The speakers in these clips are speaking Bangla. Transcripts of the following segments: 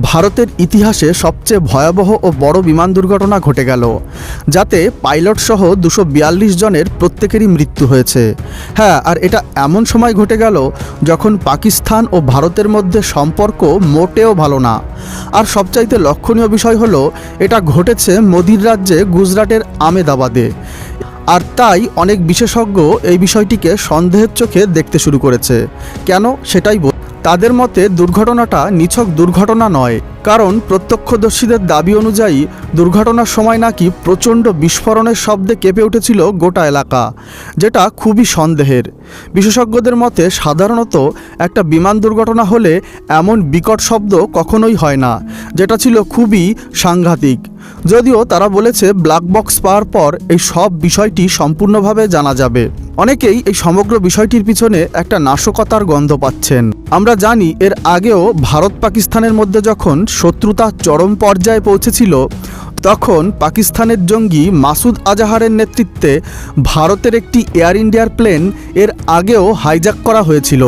ভারতের ইতিহাসে সবচেয়ে ভয়াবহ ও বড় বিমান দুর্ঘটনা ঘটে গেল, যাতে পাইলট সহ দুশো জনের প্রত্যেকেরই মৃত্যু হয়েছে। হ্যাঁ আর এটা এমন সময় ঘটে গেল যখন পাকিস্তান ও ভারতের মধ্যে সম্পর্ক মোটেও ভালো না। আর সবচাইতে লক্ষণীয় বিষয় হলো, এটা ঘটেছে মোদির রাজ্যে গুজরাটের আমেদাবাদে। আর তাই অনেক বিশেষজ্ঞ এই বিষয়টিকে সন্দেহের চোখে দেখতে শুরু করেছে। কেন? সেটাই তাদের মতে দুর্ঘটনাটা নিছক দুর্ঘটনা নয়, কারণ প্রত্যক্ষদর্শীদের দাবি অনুযায়ী দুর্ঘটনার সময় নাকি প্রচণ্ড বিস্ফোরণের শব্দে কেঁপে উঠেছিল গোটা এলাকা, যেটা খুবই সন্দেহের। বিশেষজ্ঞদের মতে সাধারণত একটা বিমান দুর্ঘটনা হলে এমন বিকট শব্দ কখনোই হয় না, যেটা ছিল খুবই সাংঘাতিক। যদিও তারা বলেছে ব্ল্যাক বক্স পাওয়ার পর এই সব বিষয়টি সম্পূর্ণভাবে জানা যাবে। অনেকেই এই সমগ্র বিষয়টির পিছনে একটা নাশকতার গন্ধ পাচ্ছেন। আমরা জানি এর আগেও ভারত পাকিস্তানের মধ্যে যখন শত্রুতা চরম পর্যায়ে পৌঁছেছিল, তখন পাকিস্তানের জঙ্গি মাসুদ আজাহারের নেতৃত্বে ভারতের একটি এয়ার ইন্ডিয়ার প্লেন এর আগেও হাইজ্যাক করা হয়েছিল,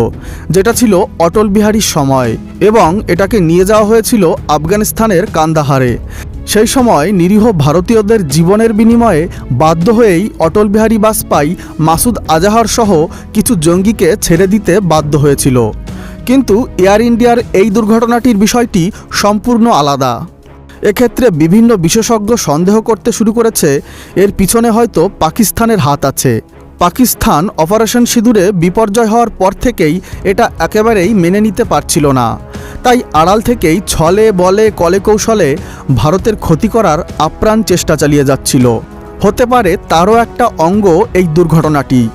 যেটা ছিল অটল বিহারীর সময়, এবং এটাকে নিয়ে যাওয়া হয়েছিল আফগানিস্তানের কান্দাহারে। সেই সময় নিরীহ ভারতীয়দের জীবনের বিনিময়ে বাধ্য হয়েই অটল বিহারী বাজপাই মাসুদ আজাহার সহ কিছু জঙ্গিকে ছেড়ে দিতে বাধ্য হয়েছিল। কিন্তু এয়ার ইন্ডিয়ার এই দুর্ঘটনাটির বিষয়টি সম্পূর্ণ আলাদা। এক্ষেত্রে বিভিন্ন বিশেষজ্ঞ সন্দেহ করতে শুরু করেছে, এর পিছনে হয়তো পাকিস্তানের হাত আছে। পাকিস্তান অপারেশন সিঁদুরে বিপর্যয় হওয়ার পর থেকেই এটা একেবারেই মেনে নিতে পারছিল না। তাই আড়াল থেকেই ছলে, বলে, কলে কৌশলে ভারতের ক্ষতি করার আপ্রাণ চেষ্টা চালিয়ে যাচ্ছিল। হতে পারে তারও একটা অঙ্গ এই দুর্ঘটনাটি।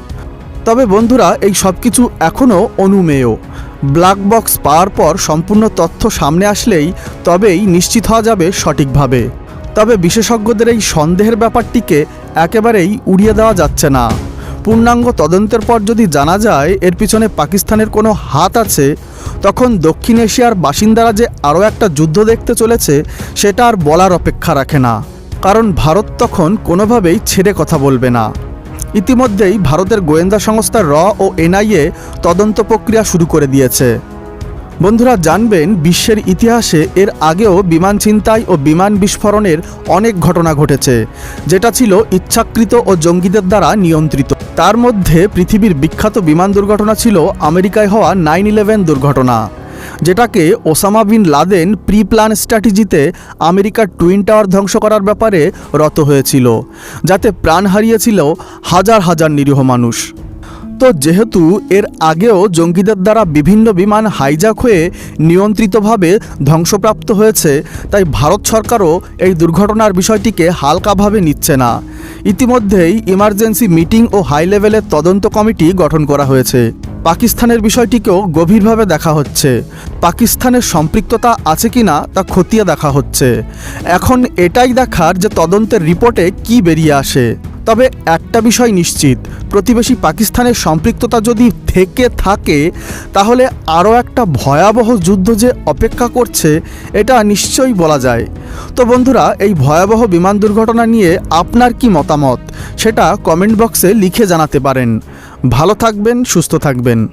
তবে বন্ধুরা, এই সব কিছু এখনও অনুমেয়। ব্ল্যাক বক্স পাওয়ার পর সম্পূর্ণ তথ্য সামনে আসলেই তবেই নিশ্চিত হওয়া যাবে সঠিকভাবে। তবে বিশেষজ্ঞদের এই সন্দেহের ব্যাপারটিকে একেবারেই উড়িয়ে দেওয়া যাচ্ছে না। পূর্ণাঙ্গ তদন্তের পর যদি জানা যায়, এর পিছনে পাকিস্তানের কোনো হাত আছে তখন দক্ষিণ এশিয়ার বাসিন্দারা যে আরও একটা যুদ্ধ দেখতে চলেছে, সেটা আর বলার অপেক্ষা রাখে না। কারণ ভারত তখন কোনোভাবেই ছেড়ে কথা বলবে না। ইতিমধ্যেই ভারতের গোয়েন্দা সংস্থা র ও এনআইএ তদন্ত প্রক্রিয়া শুরু করে দিয়েছে। বন্ধুরা জানবেন, বিশ্বের ইতিহাসে এর আগেও বিমান ছিনতাই ও বিমান বিস্ফোরণের অনেক ঘটনা ঘটেছে, যেটা ছিল ইচ্ছাকৃত ও জঙ্গিদের দ্বারা নিয়ন্ত্রিত। তার মধ্যে পৃথিবীর বিখ্যাত বিমান দুর্ঘটনা ছিল আমেরিকায় হওয়া নাইন ইলেভেন দুর্ঘটনা, যেটাকে Osama bin Laden pre plan স্ট্র্যাটেজিতে আমেরিকার টুইন টাওয়ার ধ্বংস করার ব্যাপারে রত হয়েছিল, যাতে প্রাণ হারিয়েছিল হাজার হাজার নিরীহ মানুষ। তো যেহেতু এর আগেও জঙ্গিদের দ্বারা বিভিন্ন বিমান হাইজাক হয়ে নিয়ন্ত্রিতভাবে ধ্বংসপ্রাপ্ত হয়েছে, তাই ভারত সরকারও এই দুর্ঘটনার বিষয়টিকে হালকাভাবে নিচ্ছে না। ইতিমধ্যেই ইমার্জেন্সি মিটিং ও হাই লেভেলের তদন্ত কমিটি গঠন করা হয়েছে। পাকিস্তানের বিষয়টিকেও গভীরভাবে দেখা হচ্ছে। পাকিস্তানের সম্পৃক্ততা আছে কিনা তা খতিয়ে দেখা হচ্ছে। এখন এটাই দেখার যে তদন্তের রিপোর্টে কি বেরিয়ে আসে। তবে একটা বিষয় নিশ্চিত, প্রতিবেশী পাকিস্তানের সম্পৃক্ততা যদি থেকে থাকে, তাহলে আরও একটা ভয়াবহ যুদ্ধ যে অপেক্ষা করছে, এটা নিশ্চয়ই বলা যায়। তো বন্ধুরা, এই ভয়াবহ বিমান দুর্ঘটনা নিয়ে আপনার কি মতামত? সেটা কমেন্ট বক্সে লিখে জানাতে পারেন। ভালো থাকবেন, সুস্থ থাকবেন।